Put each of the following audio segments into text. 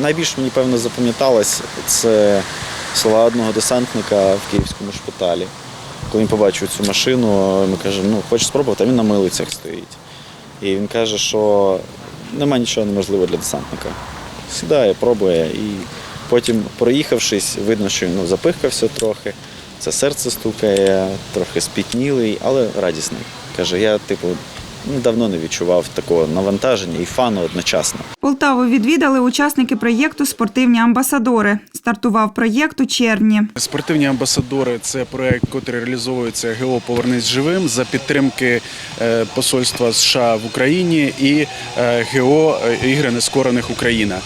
найбільше мені певно запам'яталось це слова одного десантника в київському шпиталі. Коли він побачив цю машину, ми кажемо, ну хочеш спробувати, а він на милицях стоїть. І він каже, що нема нічого неможливого для десантника. Сідає, пробує, і потім, проїхавшись, видно, що він ну, запихкався трохи. Це серце стукає, трохи спітнілий, але радісний. Каже, я, типу, давно не відчував такого навантаження і фану одночасно. Полтаву відвідали учасники проєкту Спортивні амбасадори. Стартував проєкт у червні. Спортивні амбасадори це проект, який реалізовується ГО Повернись живим за підтримки е, Посольства США в Україні і е, ГО е, Ігри Нескорених Україна.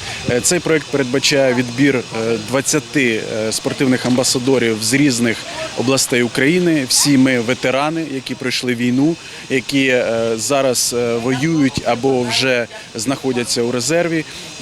Цей проект передбачає відбір е, 20 е, спортивних амбасадорів з різних областей України. Всі ми ветерани, які пройшли війну, які зараз воюють або вже знаходяться у резерві.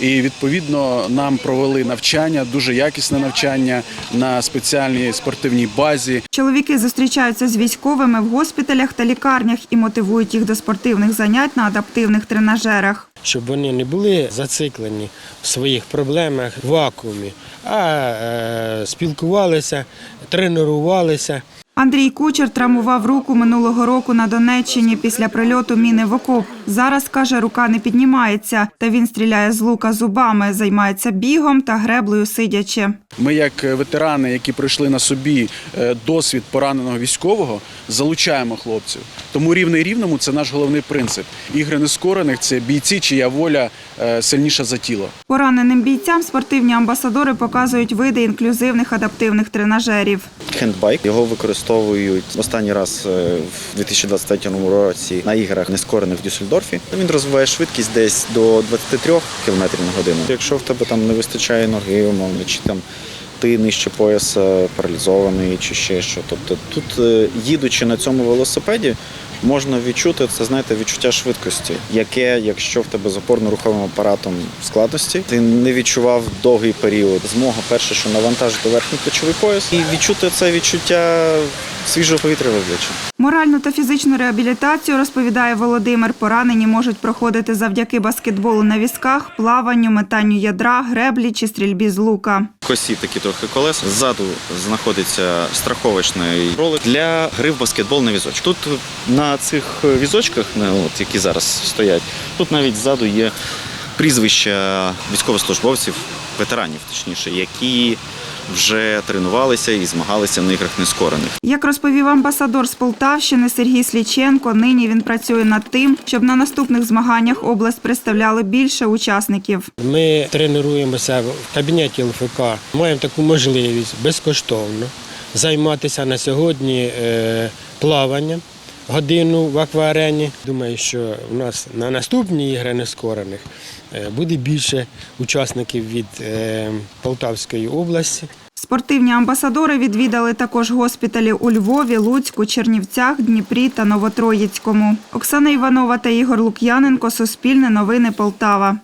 І відповідно нам провели навчання, дуже якісне навчання на спеціальній спортивній базі. Чоловіки зустрічаються з військовими в госпіталях та лікарнях і мотивують їх до спортивних занять на адаптивних тренажерах. щоб вони не були зациклені в своїх проблемах в вакуумі, а е, спілкувалися, тренувалися. Андрій Кучер травмував руку минулого року на Донеччині після прильоту міни в окоп. Зараз, каже, рука не піднімається, та він стріляє з лука зубами, займається бігом та греблею сидячи. Ми, як ветерани, які пройшли на собі е, досвід пораненого військового, залучаємо хлопців. Тому рівний рівному це наш головний принцип. Ігри нескорених це бійці, чия воля е, сильніша за тіло. Пораненим бійцям спортивні амбасадори показують види інклюзивних адаптивних тренажерів. Хендбайк його використовують останній раз е, в 2023 році на іграх нескорених в Дюссельдорфі. Він розвиває швидкість десь до 23 км на годину. Якщо в тебе там не вистачає ноги, умовно, чи там ти нижче пояса паралізований, чи ще що. Тобто тут, е, їдучи на цьому велосипеді, можна відчути це, знаєте, відчуття швидкості, яке, якщо в тебе з опорно-руховим апаратом складності, ти не відчував довгий період. Змога перше, що навантажити верхній плечовий пояс, і відчути це відчуття свіжого повітря в. Моральну та фізичну реабілітацію, розповідає Володимир, поранені можуть проходити завдяки баскетболу на візках, плаванню, метанню ядра, греблі чи стрільбі з лука. Косі такі трохи колеса. Ззаду знаходиться страховочний ролик для гри в баскетбол на візочок. Тут на цих візочках, які зараз стоять, тут навіть ззаду є прізвища військовослужбовців, ветеранів, точніше, які вже тренувалися і змагалися на іграх нескорених. Як розповів амбасадор з Полтавщини Сергій Сліченко, нині він працює над тим, щоб на наступних змаганнях область представляли більше учасників. Ми тренуємося в кабінеті ЛФК, маємо таку можливість безкоштовно займатися на сьогодні е, плаванням. Годину в акварені. Думаю, що у нас на наступні ігри нескорених е, буде більше учасників від е, Полтавської області. Спортивні амбасадори відвідали також госпіталі у Львові, Луцьку, Чернівцях, Дніпрі та Новотроїцькому. Оксана Іванова та Ігор Лук'яненко. Суспільне новини Полтава.